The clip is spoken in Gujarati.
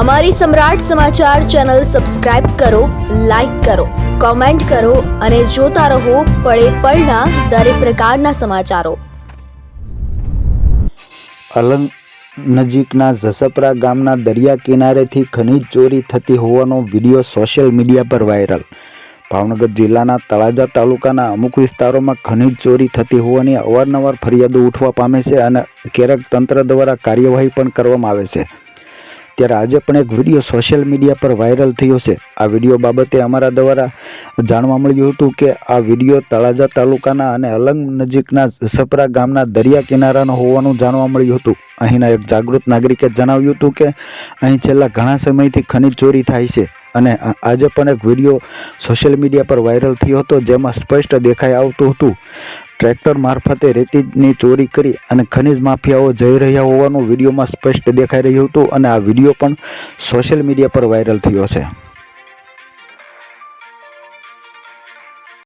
અમારી સમ્રાટ સમાચાર ચેનલ સબસ્ક્રાઇબ કરો, લાઇક કરો, કોમેન્ટ કરો અને જોતા રહો પળે પળના દરેક પ્રકારના સમાચારો. અલંગ નજીકના જસપરા ગામના દરિયા કિનારેથી ખનીજ ચોરી થતી હોવાનો વીડિયો સોશિયલ મીડિયા પર વાયરલ. ભાવનગર જિલ્લાના તળાજા તાલુકાના અમુક વિસ્તારોમાં ખનીજ ચોરી થતી હોવાની અવારનવાર ફરિયાદો ઉઠવા પામે છે અને ક્યારેક તંત્ર દ્વારા કાર્યવાહી પણ કરવામાં આવે છે. ત્યારે આજે પણ એક વીડિયો સોશિયલ મીડિયા પર વાયરલ થયો છે. આ વીડિયો બાબતે અમારા દ્વારા જાણવા મળ્યું હતું કે આ વીડિયો તળાજા તાલુકાના અને અલંગ નજીકના સપરા ગામના દરિયા કિનારાનો હોવાનું જાણવા મળ્યું હતું. અહીંના એક જાગૃત નાગરિકે જણાવ્યું હતું કે અહીં છેલ્લા ઘણા સમયથી ખનીજ ચોરી થાય છે. અને આજે પણ એક વીડિયો સોશિયલ મીડિયા પર વાયરલ થયો હતો, જેમાં સ્પષ્ટ દેખાઈ આવતું હતું, ટ્રેક્ટર મારફતે રેતીની ચોરી કરી અને ખનીજ માફિયાઓ જઈ રહ્યા હોવાનું વિડીયોમાં સ્પષ્ટ દેખાઈ રહ્યું હતું અને આ વીડિયો પણ સોશિયલ મીડિયા પર વાયરલ થયો છે.